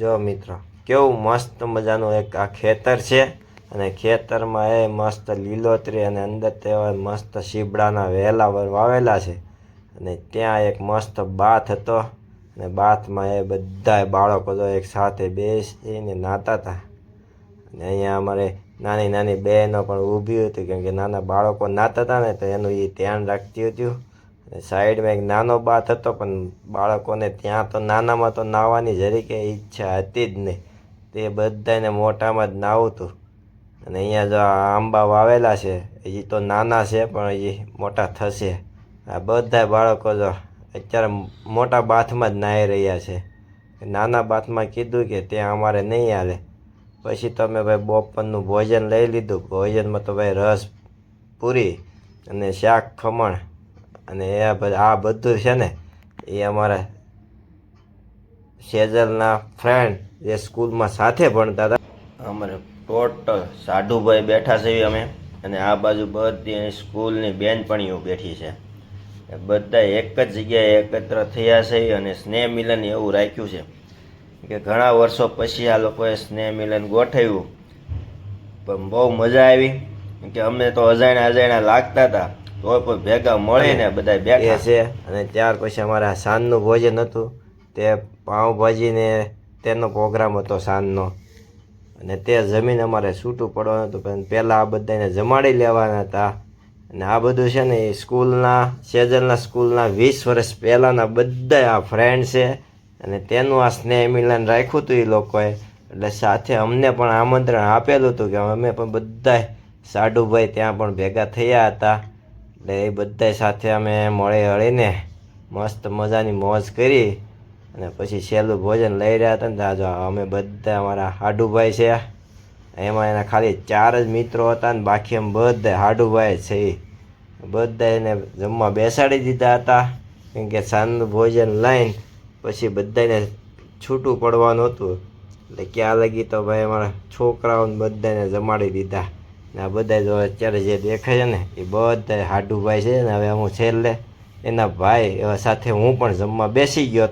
જો મિત્રો, કેવું મસ્ત મજાનું એક આ ખેતર છે અને ખેતરમાં એ મસ્ત લીલોતરી અને અંદર તેવા મસ્ત શીબડાના વેલા વાવેલા છે અને ત્યાં એક મસ્ત બાથ હતો અને બાથમાં એ બધા બાળકો તો એક સાથે બેસીને નાતા હતા. અને અહીંયા અમારે નાની નાની બહેનો પણ ઊભી હતી કેમ કે નાના બાળકો નાતા હતા ને તો એનું એ ધ્યાન રાખતી હતી. સાઈડમાં એક નાનો બાથ હતો, પણ બાળકોને ત્યાં તો નાનામાં તો નાહવાની જરી કે ઈચ્છા હતી જ નહીં. તે બધાને મોટામાં જ નાવું હતું અને અહીંયા જો આ આંબા વાવેલા છે, હજી તો નાના છે, પણ હજી મોટા થશે. આ બધા બાળકો જો અત્યારે મોટા બાથમાં જ નાહી રહ્યા છે. નાના બાથમાં કીધું કે ત્યાં અમારે નહીં હાલે. પછી તમે ભાઈ બપોરનું ભોજન લઈ લીધું. ભોજનમાં તો ભાઈ રસ પૂરી અને શાક ખમણ. અને એ આ બધું છે ને, એ અમારા સેજલના ફ્રેન્ડ જે સ્કૂલમાં સાથે ભણતા હતા, અમારે ટોટલ સાઢુભાઈ બેઠા છે અમે, અને આ બાજુ બધી સ્કૂલની બેનપણીઓ બેઠી છે. બધા એક જ જગ્યાએ એકત્ર થયા છે અને સ્નેહ મિલન એવું રાખ્યું છે. કે ઘણા વર્ષો પછી આ લોકોએ સ્નેહ મિલન ગોઠવ્યું. પણ બહુ મજા આવી. કે અમને તો અજાણ્યા અજાણ્યા લાગતા હતા. તો પણ ભેગા મળીને બધા બેઠા. છે અને ત્યાર પછી અમારા સાંજનું ભોજન હતું. તે પાઉંભાજી ને તેનો પ્રોગ્રામ હતો સાંજનો. અને તે જમીન અમારે છૂટું પડવાનું હતું પણ પહેલાં આ બધાને જમાડી લેવાના હતા. અને આ બધું છે ને એ સ્કૂલના સેજલના સ્કૂલના વીસ વર્ષ પહેલાંના બધા આ ફ્રેન્ડ છે. અને તેનું આ સ્નેહ મિલન રાખ્યું હતું એ લોકોએ. એટલે સાથે અમને પણ આમંત્રણ આપેલું હતું કે અમે પણ બધાય સાડુભાઈ ત્યાં પણ ભેગા થયા હતા. એટલે એ બધા સાથે અમે મળી હળીને મસ્ત મજાની મોજ કરી અને પછી છેલ્લું ભોજન લઈ રહ્યા હતા ને તાજો અમે બધા અમારા હાડુભાઈ છે. એમાં એના ખાલી ચાર જ મિત્રો હતા ને બાકી એમ બધા હાડુભાઈ છે. બધા એને જમવા બેસાડી દીધા હતા. કેમ કે સાંજનું ભોજન લઈને પછી બધાને છૂટું પડવાનું હતું. એટલે ક્યાં લગી તો ભાઈ અમારા છોકરાઓને બધાને જમાડી દીધા. ને આ બધા જો અત્યારે જે દેખાય છે ને, એ બધા હાડુભાઈ છે ને, હવે હું છેલ્લે એના ભાઈ સાથે હું પણ જમવા બેસી ગયો.